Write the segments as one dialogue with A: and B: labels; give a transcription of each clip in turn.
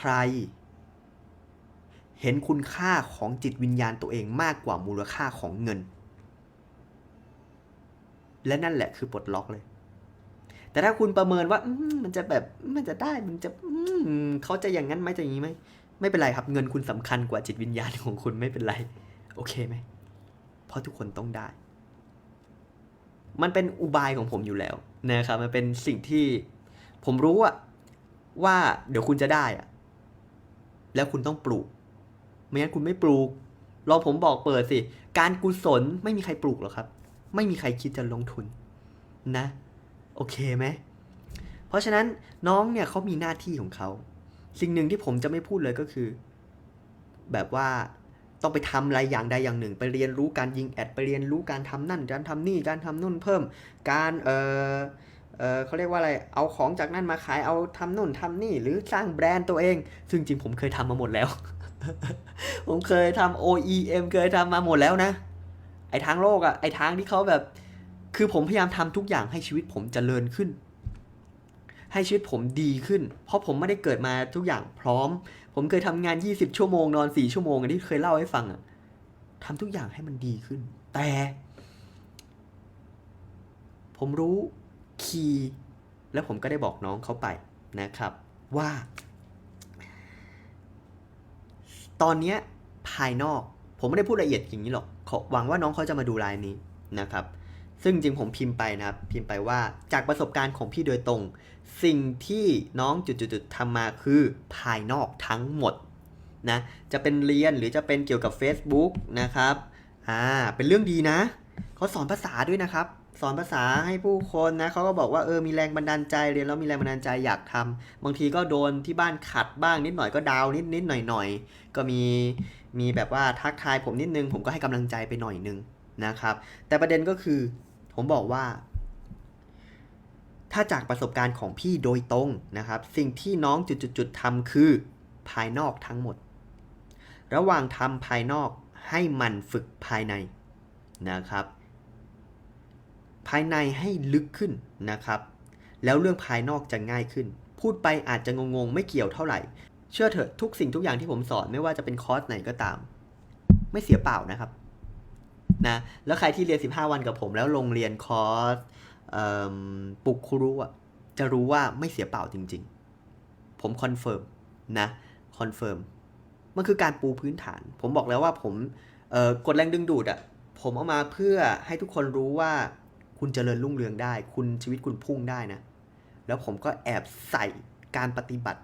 A: ใคร เห็นคุณค่าของจิตวิญญาณตัวเองมากกว่ามูลค่าของเงิน และนั่นแหละคือปลดล็อกเลย แต่ถ้าคุณประเมินว่ามันจะแบบมันจะได้มันจะอเขาจะอย่างนั้นไหมจะอย่างนี้ไหมไม่เป็นไรครับเงินคุณสำคัญกว่าจิตวิญญาณของคุณไม่เป็นไร โอเคไหมเพราะทุกคนต้องได้ มันเป็นอุบายของผมอยู่แล้วนะครับมันเป็นสิ่งที่ผมรู้อะว่าเดี๋ยวคุณจะได้อะ แล้วคุณต้องปลูก ไม่งั้นคุณไม่ปลูกลองผมบอกเปิดสิ การกุศลไม่มีใครปลูกหรอกครับ ไม่มีใครคิดจะลงทุนนะ โอเคไหม เพราะฉะนั้นน้องเนี่ยเขามีหน้าที่ของเขา สิ่งหนึ่งที่ผมจะไม่พูดเลยก็คือ แบบว่าต้องไปทำอะไรอย่างใดอย่างหนึ่ง ไปเรียนรู้การยิงแอดไปเรียนรู้การทำนั่นการทำนี่การทำนู่นเพิ่ม การเอ่อ เออเขาเรียกว่าอะไรเอาของจากนั่นมาขายเอาทำนู่นทำนี่ หรือสร้างแบรนด์ตัวเอง ซึ่งจริงผมเคยทำมาหมดแล้ว ผมเคยทำ OEM เคยทำมาหมดแล้วนะ ไอทางโลกอะไอทางที่เขาแบบ คือผมพยายามทำทุกอย่างให้ชีวิตผมเจริญขึ้น ให้ชีวิตผมดีขึ้น เพราะผมไม่ได้เกิดมาทุกอย่างพร้อม ผมเคยทำงาน 20 ชั่วโมงนอน 4 ชั่วโมงอย่างที่เคยเล่าให้ฟังอะทำทุกอย่างให้มันดีขึ้น แต่ ผมรู้ คีย์แล้วผมก็ได้บอกน้องเขาไปนะครับว่า ตอนนี้ภายนอกผมไม่ได้พูดละเอียดอย่างนี้หรอกหวังว่าน้องเขาจะมาดูไลน์นี้นะครับ ซึ่งจริงผมพิมพ์ไปนะครับ พิมพ์ไปว่าจากประสบการณ์ของพี่โดยตรง สิ่งที่น้องจุดๆๆทำมาคือภายนอกทั้งหมดนะจะเป็นเรียนหรือจะเป็นเกี่ยวกับ Facebook นะครับอ่าเป็นเรื่องดีนะเขาสอนภาษาด้วยนะครับ สอนภาษาให้ผู้คนนะเขาก็บอกว่าเออมีแรงบันดาลใจเรียนแล้วมีแรงบันดาลใจอยากทำบางทีก็โดนที่บ้านขัดบ้างนิดหน่อยก็ดาวนิดนิดหน่อยหน่อยก็มีมีแบบว่าทักทายผมนิดนึง ผมก็ให้กำลังใจไปหน่อยนึงนะครับ แต่ประเด็นก็คือผมบอกว่า ถ้าจากประสบการณ์ของพี่โดยตรงนะครับ สิ่งที่น้องจุดๆๆทำคือภายนอกทั้งหมด ระหว่างทำภายนอกให้มันฝึกภายในนะครับ ภายในให้ลึกขึ้นนะครับ แล้วเรื่องภายนอกจะง่ายขึ้น พูดไปอาจจะงงๆ ไม่เกี่ยวเท่าไหร่ เชื่อเถอะทุกสิ่งทุกอย่างที่ผมสอนไม่ว่าจะเป็นคอร์สไหนก็ตาม ไม่เสียเปล่านะครับนะแล้วใครที่เรียน 15 วันกับผม แล้วลงเรียนคอร์สปลุกครูอะจะรู้ว่าไม่เสียเปล่าจริง ๆ ผมคอนเฟิร์มนะคอนเฟิร์มมันคือการปูพื้นฐาน ผมบอกแล้วว่าผมกดแรงดึงดูดอะผมเอามาเพื่อให้ทุกคนรู้ว่า คุณเจริญรุ่งเรืองได้ คุณชีวิตคุณพุ่งได้นะ แล้วผมก็แอบใส่การปฏิบัติ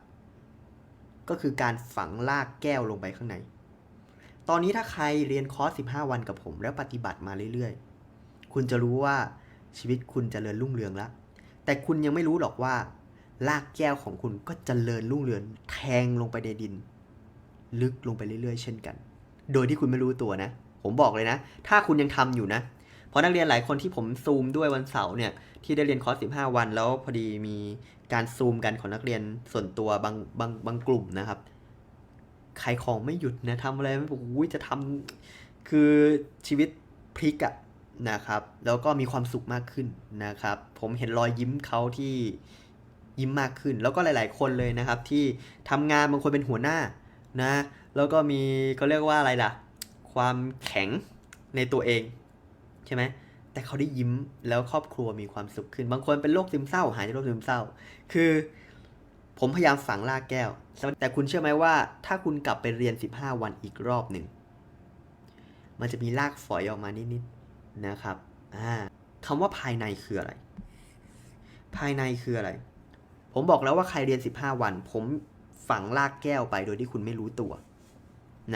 A: ก็คือการฝังลากแก้วลงไปข้างใน ตอนนี้ถ้าใครเรียนคอร์ส15 วันกับผม แล้วปฏิบัติมาเรื่อยๆ คุณจะรู้ว่าชีวิตคุณจเจริญรุ่งเรืองแล้ว แต่คุณยังไม่รู้หรอกว่าลากแก้วของคุณก็จเจริญรุ่งเรืองแทงลงไปในดิน ลึกลงไปเรื่อยๆ เช่นกัน โดยที่คุณไม่รู้ตัวนะ ผมบอกเลยนะ ถ้าคุณยังทำอยู่นะ ราะนักเรียนหลายคนที่ผมซูมด้วยวันเสาร์เนี่ยที่ได้เรียนคอร์ส15 วัน แล้วพอดีมีการซูมกันของนักเรียนส่วนตัวบางบางบางกลุ่มนะครับขายของไม่หยุดนะทำอะไรไม่บอกอุ้ยจะทำคือชีวิตพลิกอะนะครับ แล้วก็มีความสุขมากขึ้นนะครับ ผมเห็นรอยยิ้มเขาที่ยิ้มมากขึ้น แล้วก็หลาย ๆ คนเลยนะครับ ที่ทำงานบางคนเป็นหัวหน้านะ แล้วก็มีเขาเรียกว่าอะไรล่ะ ความแข็งในตัวเอง ใช่ไหมแต่เขาได้ยิ้มแล้วครอบครัวมีความสุขขึ้น บางคนเป็นโรคซึมเศร้า หายจากโรคซึมเศร้า คือ ผมพยายามฝังลากแก้ว แต่คุณเชื่อไหมว่า ถ้าคุณกลับไปเรียน 15 วันอีกรอบหนึ่ง มันจะมีลากฝอยออกมานิดๆนะครับอ่าคำว่าภายในคืออะไร ภายในคืออะไร ผมบอกแล้วว่าใครเรียน 15 วัน ผมฝังลากแก้วไปโดยที่คุณไม่รู้ตัว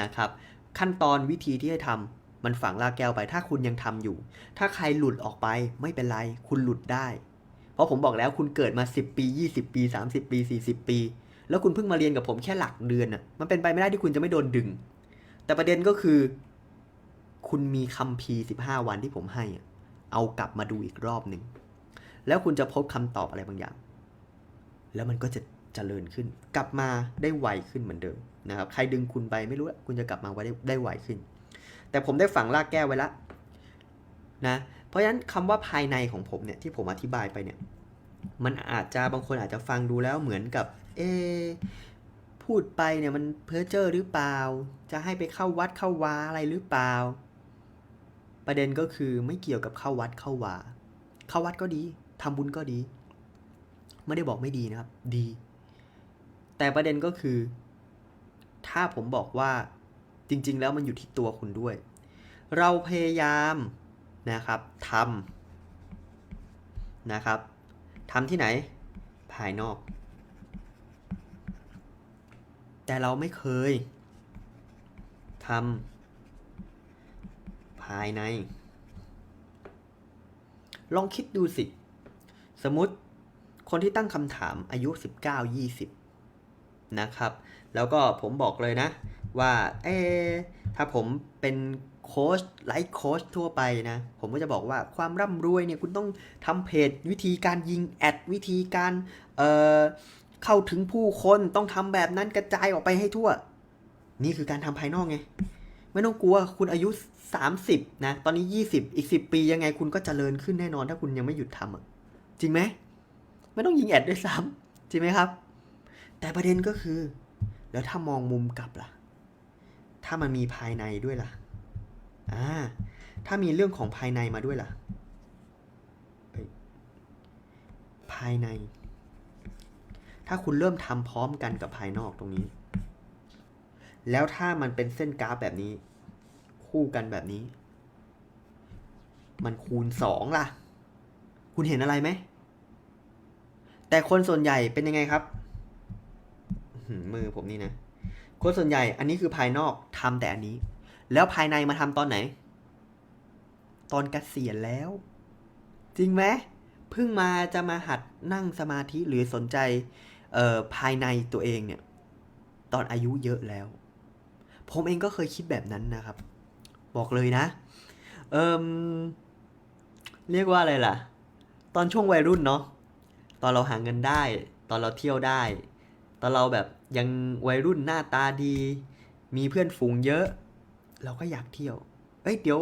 A: นะครับ ขั้นตอนวิธีที่ให้ทำ มันฝังลากแก้วไปถ้าคุณยังทำอยู่ ถ้าใครหลุดออกไปไม่เป็นไร คุณหลุดได้ เพราะผมบอกแล้วคุณเกิดมา 10 ปี 20 ปี 30 ปี 40 ปี แล้วคุณเพิ่งมาเรียนกับผมแค่หลักเดือนน่ะมันเป็นไปไม่ได้ที่คุณจะไม่โดนดึง แต่ประเด็นก็คือ คุณมีคัมภี15 วันที่ผมให้อะเอากลับมาดูอีกรอบหนึ่งแล้วคุณจะพบคำตอบอะไรบางอย่าง แล้วมันก็จะเจริญขึ้น กลับมาได้ไวขึ้นเหมือนเดิมนะครับ ใครดึงคุณไปไม่รู้ละคุณจะกลับมาไวได้ได้ไวขึ้น แต่ผมได้ฝังรากแก้วไว้แล้วนะเพราะฉะนั้นคำว่าภายในของผมเนี่ยที่ผมอธิบายไปเนี่ยมันอาจจะบางคนอาจจะฟังดูแล้วเหมือนกับ เอ พูดไปเนี่ยมันเพ้อเจ้อหรือเปล่า จะให้ไปเข้าวัดเข้าวาอะไรหรือเปล่า ประเด็นก็คือไม่เกี่ยวกับเข้าวัดเข้าวาเข้าวัดก็ดีทำบุญก็ดี ไม่ได้บอกไม่ดีนะครับ ดี แต่ประเด็นก็คือ ถ้าผมบอกว่า จริงๆ แล้วมันอยู่ที่ตัวคุณด้วย เราพยายามนะครับทำนะครับทำที่ไหน ภายนอก แต่เราไม่เคยทำภายใน ลองคิดดูสิ สมมติคนที่ตั้งคำถามอายุ 19-20 นะครับ แล้วก็ผมบอกเลยนะ ว่าเอ๊ถ้าผมเป็นโค้ชไลฟ์โค้ชทั่วไปนะ ผมก็จะบอกว่าความร่ำรวยเนี่ยคุณต้องทำเพจวิธีการยิงแอดวิธีการเอ่อเข้าถึงผู้คนต้องทำแบบนั้นกระจายออกไปให้ทั่ว นี่คือการทำภายนอกไง ไม่ต้องกลัวคุณอายุ 30 นะ ตอนนี้ 20 อีก 10 ปียังไงคุณก็เจริญขึ้นแน่นอนถ้าคุณยังไม่หยุดทำอะ จริงไหมไม่ต้องยิงแอดด้วยซ้ำจริงไหมครับ แต่ประเด็นก็คือ แล้วถ้ามองมุมกลับล่ะ ถ้ามันมีภายในด้วยล่ะ อ่า ถ้ามีเรื่องของภายในมาด้วยล่ะ ภายใน ถ้าคุณเริ่มทำพร้อมกันกับภายนอกตรงนี้ แล้วถ้ามันเป็นเส้นกราฟแบบนี้ คู่กันแบบนี้ มันคูณสองล่ะ คุณเห็นอะไรไหม แต่คนส่วนใหญ่เป็นยังไงครับ มือผมนี่นะ คนส่วนใหญ่อันนี้คือภายนอกทำแต่อันนี้ แล้วภายในมาทำตอนไหน ตอนเกษียณแล้ว จริงไหมเพิ่งมาจะมาหัดนั่งสมาธิหรือสนใจเออภายในตัวเองเนี่ย ตอนอายุเยอะแล้ว ผมเองก็เคยคิดแบบนั้นนะครับ บอกเลยนะเอิมเรียกว่าอะไรล่ะ ตอนช่วงวัยรุ่นเนาะตอนเราหาเงินได้ ตอนเราเที่ยวได้ ตอนเราแบบ ยังวัยรุ่นหน้าตาดี มีเพื่อนฝูงเยอะ เราก็อยากเที่ยว เอ้ยเดี๋ยว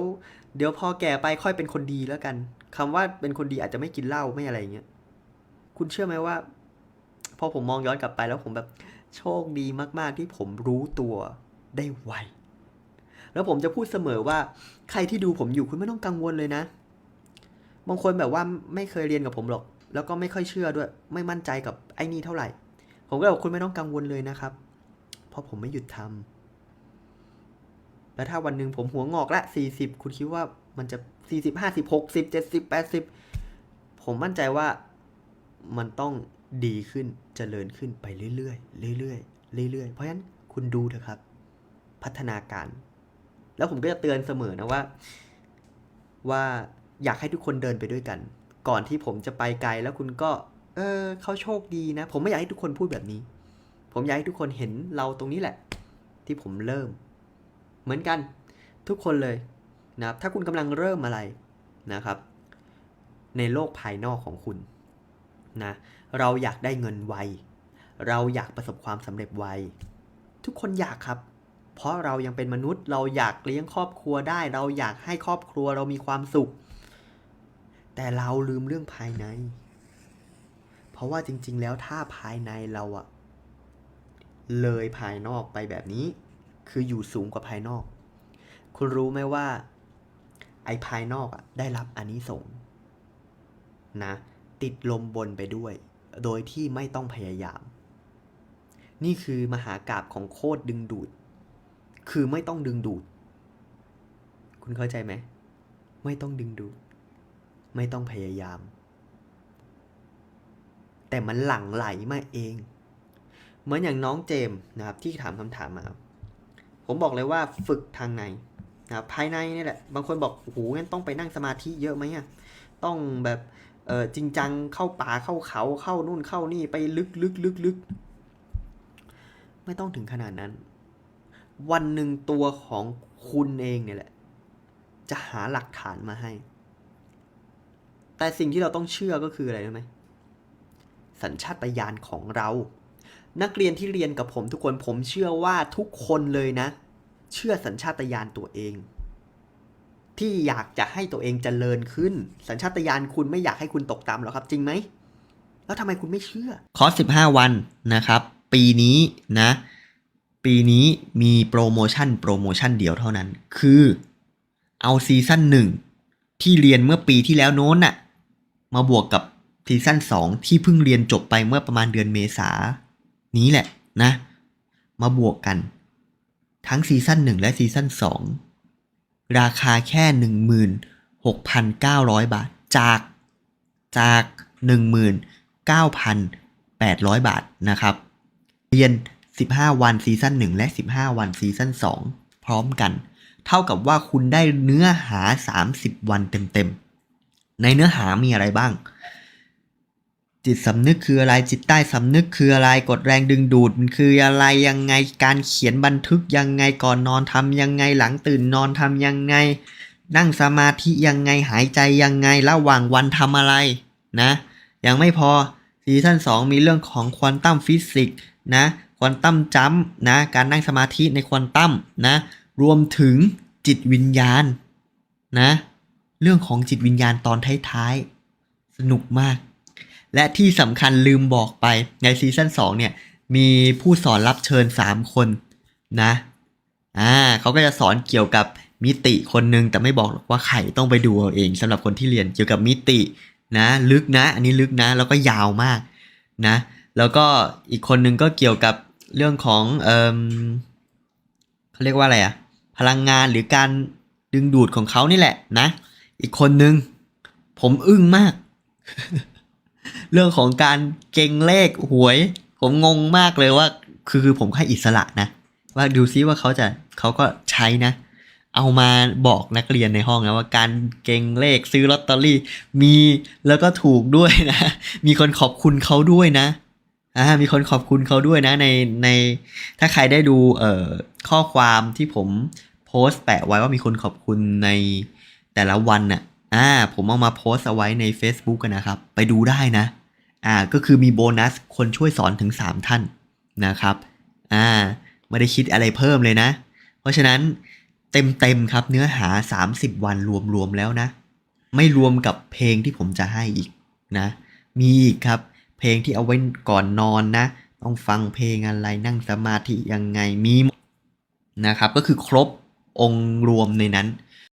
A: เดี๋ยวพอแก่ไปค่อยเป็นคนดีแล้วกันคำว่าเป็นคนดีอาจจะไม่กินเหล้าไม่อะไรอย่างเงี้ยคุณเชื่อไหมว่า พอผมมองย้อนกลับไปแล้วผมแบบโชคดีมาก ๆ ที่ผมรู้ตัวได้ไวแล้วผมจะพูดเสมอว่า ใครที่ดูผมอยู่คุณไม่ต้องกังวลเลยนะ บางคนแบบว่าไม่เคยเรียนกับผมหรอก แล้วก็ไม่ค่อยเชื่อด้วย ไม่มั่นใจกับไอ้นี่เท่าไหร่ ผมก็บอกคุณไม่ต้องกังวลเลยนะครับ เพราะผมไม่หยุดทำแล้วถ้าวันหนึ่งผมหัวงอกละสี่สิบคุณคิดว่ามันจะสี่สิบห้าสิบหกสิบเจ็ดสิบแปดสิบผมมั่นใจว่ามันต้องดีขึ้นเจริญขึ้นไปเรื่อยๆเรื่อยๆเรื่อยๆ เพราะฉะนั้นคุณดูเถอะครับ พัฒนาการ แล้วผมก็จะเตือนเสมอนะว่า ว่าอยากให้ทุกคนเดินไปด้วยกัน ก่อนที่ผมจะไปไกลแล้วคุณก็ เออเขาโชคดีนะ ผมไม่อยากให้ทุกคนพูดแบบนี้ ผมอยากให้ทุกคนเห็นเราตรงนี้แหละ ที่ผมเริ่ม เหมือนกันทุกคนเลยนะครับ ถ้าคุณกำลังเริ่มอะไรนะครับ ในโลกภายนอกของคุณนะเราอยากได้เงินไว เราอยากประสบความสำเร็จไว ทุกคนอยากครับ เพราะเรายังเป็นมนุษย์ เราอยากเลี้ยงครอบครัวได้ เราอยากให้ครอบครัวเรามีความสุข แต่เราลืมเรื่องภายใน เพราะว่าจริง ๆ แล้วถ้าภายในเราอะเลยภายนอกไปแบบนี้ คืออยู่สูงกว่าภายนอก คุณรู้ไหมว่า ไอ้ภายนอกอะได้รับอานิสงส์นะ ติดลมบนไปด้วย โดยที่ไม่ต้องพยายาม นี่คือมหากราบของโคตรดึงดูด คือไม่ต้องดึงดูด คุณเข้าใจไหม ไม่ต้องดึงดูด ไม่ต้องพยายาม แต่มันหลั่งไหลมาเอง เหมือนอย่างน้องเจมส์นะครับที่ถามคำถามมา ผมบอกเลยว่าฝึกทางในนะครับภายในนี่แหละ บางคนบอกโอ้โหงั้นต้องไปนั่งสมาธิเยอะไหมอะต้องแบบเออจริงจังเข้าป่าเข้าเขาเข้านู่นเข้านี่ไปลึกลึกลึกลึกไม่ต้องถึงขนาดนั้น วันหนึ่งตัวของคุณเองเนี่ยแหละ จะหาหลักฐานมาให้ แต่สิ่งที่เราต้องเชื่อก็คืออะไรรู้ไหม สัญชาตญาณของเรา นักเรียนที่เรียนกับผมทุกคนผมเชื่อว่าทุกคนเลยนะ เชื่อสัญชาตญาณตัวเอง ที่อยากจะให้ตัวเองเจริญขึ้น สัญชาตญาณคุณไม่อยากให้คุณตกต่ำหรอกครับ จริงไหมแล้วทำไมคุณไม่เชื่อคอร์ส15 วันนะครับ ปีนี้นะ ปีนี้มีโปรโมชั่นโปรโมชั่นเดียวเท่านั้น คือเอาซีซั่นหนึ่งที่เรียนเมื่อปีที่แล้วโน้นน่ะ มาบวกกับ ซีซั่น2 ที่เพิ่งเรียนจบไปเมื่อประมาณเดือนเมษา นี้แหละนะ มาบวกกัน ทั้งซีซั่น1 และซีซั่น2 ราคาแค่ 16,900 บาท จาก จาก 19,800 บาทนะครับ เรียน 15 วันซีซั่น1 และ 15 วันซีซั่น2 พร้อมกัน เท่ากับว่าคุณได้เนื้อหา 30 วันเต็มๆ ในเนื้อหามีอะไรบ้าง จิตสำนึกคืออะไรจิตใต้สำนึกคืออะไรกดแรงดึงดูดมันคืออะไรยังไงการเขียนบันทึกยังไงก่อนนอนทำยังไงหลังตื่นนอนทำยังไง นั่งสมาธิยังไงหายใจยังไงระหว่างวันทำอะไรนะยังไม่พอซีซั่น2มีเรื่องของควอนตัมฟิสิกส์นะควอนตัมจัมนะการนั่งสมาธิในควอนตัมนะรวมถึงจิตวิญญาณนะเรื่องของจิตวิญญาณตอนท้ายๆสนุกมาก และที่สำคัญลืมบอกไปในซีซั่น2เนี่ยมีผู้สอนรับเชิญ 3 คนนะอ่าเขาก็จะสอนเกี่ยวกับมิติคนหนึ่งแต่ไม่บอกหรอกว่าใครต้องไปดูเอาเองสำหรับคนที่เรียนเกี่ยวกับมิตินะลึกนะ อันนี้ลึกนะแล้วก็ยาวมากนะแล้วก็อีกคนหนึ่งก็เกี่ยวกับเรื่องของเออเขาเรียกว่าอะไรอะพลังงานหรือการดึงดูดของเขานี่แหละนะ อีกคนหนึ่งผมอึ้งมาก เรื่องของการเก่งเลขหวย ผมงงมากเลยว่า คือคือผมให้อิสระนะ ว่าดูซิว่าเขาจะเขาก็ใช้นะ เอามาบอกนักเรียนในห้องนะว่าการเก่งเลขซื้อลอตเตอรี่ มีแล้วก็ถูกด้วยนะ มีคนขอบคุณเขาด้วยนะอ่ามีคนขอบคุณเขาด้วยนะในในถ้าใครได้ดูเอ่อข้อความที่ผมโพสต์แปะไว้ว่ามีคนขอบคุณในแต่ละวันน่ะอ่าผมเอามาโพสต์เอาไว้ใน Facebook กันนะครับ ไปดูได้นะ อ่าก็คือมีโบนัสคนช่วยสอนถึง 3 ท่านนะครับอ่าไม่ได้คิดอะไรเพิ่มเลยนะ เพราะฉะนั้นเต็มๆครับเนื้อหา 30 วันรวมๆแล้วนะ ไม่รวมกับเพลงที่ผมจะให้อีกนะ มีอีกครับ เพลงที่เอาไว้ก่อนนอนนะ ต้องฟังเพลงอะไรนั่งสมาธิยังไงมีนะครับ ก็คือครบองค์รวมในนั้น